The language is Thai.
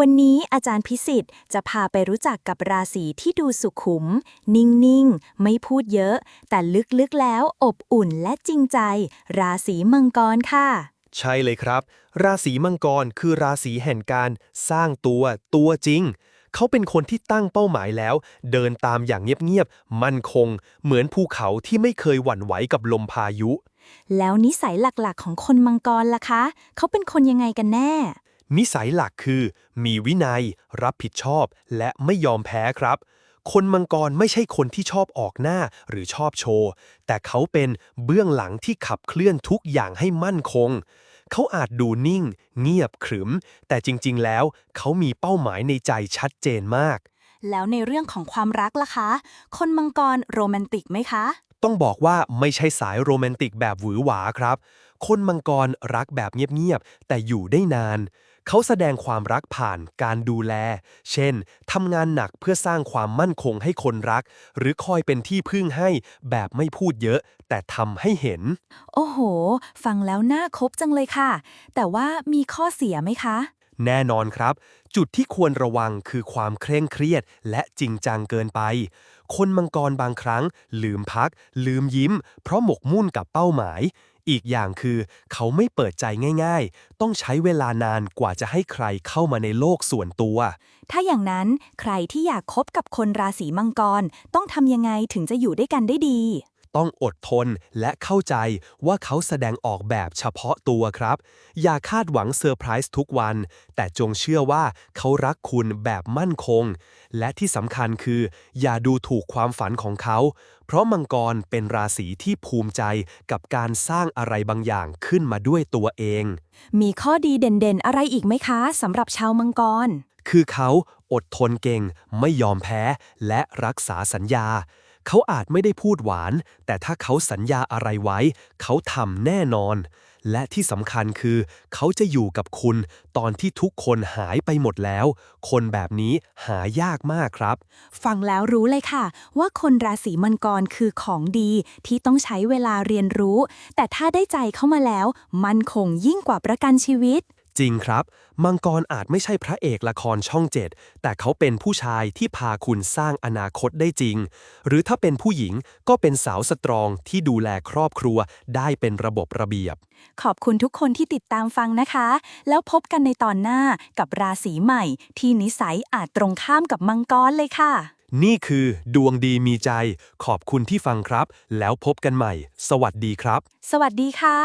วันนี้อาจารย์พิสิทธิ์จะพาไปรู้จักกับราศีที่ดูสุขุม นิ่ง ๆ ไม่พูดเยอะ แต่ลึก ๆ แล้วอบอุ่นและจริงใจ ราศีมังกรค่ะ ใช่เลยครับ ราศีมังกรคือราศีแห่งการสร้างตัวตัวจริง เขาเป็นคนที่ตั้งเป้าหมายแล้ว เดินตามอย่างเงียบ ๆ มั่นคง เหมือนภูเขาที่ไม่เคยหวั่นไหวกับลมพายุ แล้วนิสัยหลัก ๆ ของคนมังกรล่ะคะ เขาเป็นคนยังไงกันแน่ นิสัยหลักคือ มีวินัย รับผิดชอบ และไม่ยอมแพ้ครับ คนมังกรไม่ใช่คนที่ชอบออกหน้าหรือชอบโชว์ แต่เขาเป็นเบื้องหลังที่ขับเคลื่อนทุกอย่างให้มั่นคง เขาอาจดูนิ่ง เงียบขรึม แต่จริงๆ แล้ว เขามีเป้าหมายในใจชัดเจนมาก แล้วในเรื่องของความรักล่ะคะ คนมังกรโรแมนติกไหมคะต้องบอกว่าไม่ใช่สายโรแมนติกแบบหวือหวาครับ คนมังกรรักแบบเงียบ ๆ แต่อยู่ได้นาน เขาแสดงความรักผ่านการดูแล เช่น ทำงานหนักเพื่อสร้างความมั่นคงให้คนรัก หรือคอยเป็นที่พึ่งให้แบบไม่พูดเยอะ แต่ทำให้เห็น โอ้โห ฟังแล้วน่าคบจังเลยค่ะ แต่ว่ามีข้อเสียไหมคะ แน่นอนครับ จุดที่ควรระวังคือความเคร่งเครียด และจริงจังเกินไป คนมังกรบางครั้ง ลืมพัก ลืมยิ้ม เพราะหมกมุ่นกับเป้าหมาย อีกอย่างคือเขาไม่เปิดใจง่าย ๆ ต้องใช้เวลานานกว่าจะให้ใครเข้ามาในโลกส่วนตัว ถ้าอย่างนั้นใครที่อยากคบกับคนราศีมังกร ต้องทำยังไงถึงจะอยู่ด้วยกันได้ดี ต้องอดทนและเข้าใจว่าเขาแสดงออกแบบเฉพาะตัวครับ อย่าคาดหวังเซอร์ไพรส์ทุกวัน แต่จงเชื่อว่าเขารักคุณแบบมั่นคง และที่สำคัญคือ อย่าดูถูกความฝันของเขา เพราะมังกรเป็นราศีที่ภูมิใจกับการสร้างอะไรบางอย่างขึ้นมาด้วยตัวเอง มีข้อดีเด่นๆ อะไรอีกไหมคะสำหรับชาวมังกร คือเขาอดทนเก่ง ไม่ยอมแพ้ และรักษาสัญญา เขาอาจไม่ได้พูดหวาน แต่ถ้าเขาสัญญาอะไรไว้ เขาทำแน่นอน และที่สำคัญคือ เขาจะอยู่กับคุณตอนที่ทุกคนหายไปหมดแล้ว คนแบบนี้หายากมากครับ ฟังแล้วรู้เลยค่ะ ว่าคนราศีมังกรคือของดีที่ต้องใช้เวลาเรียนรู้ แต่ถ้าได้ใจเข้ามาแล้ว มันคงยิ่งกว่าประกันชีวิต จริงครับ มังกรอาจไม่ใช่พระเอกละครช่องเจ็ดแต่เขาเป็นผู้ชายที่พาคุณสร้างอนาคตได้จริง หรือถ้าเป็นผู้หญิงก็เป็นสาวสตรองที่ดูแลครอบครัวได้เป็นระบบระเบียบ ขอบคุณทุกคนที่ติดตามฟังนะคะ แล้วพบกันในตอนหน้ากับราศีใหม่ ที่นิสัยอาจตรงข้ามกับมังกรเลยค่ะ นี่คือดวงดีมีใจ ขอบคุณที่ฟังครับ แล้วพบกันใหม่ สวัสดีครับ สวัสดีค่ะ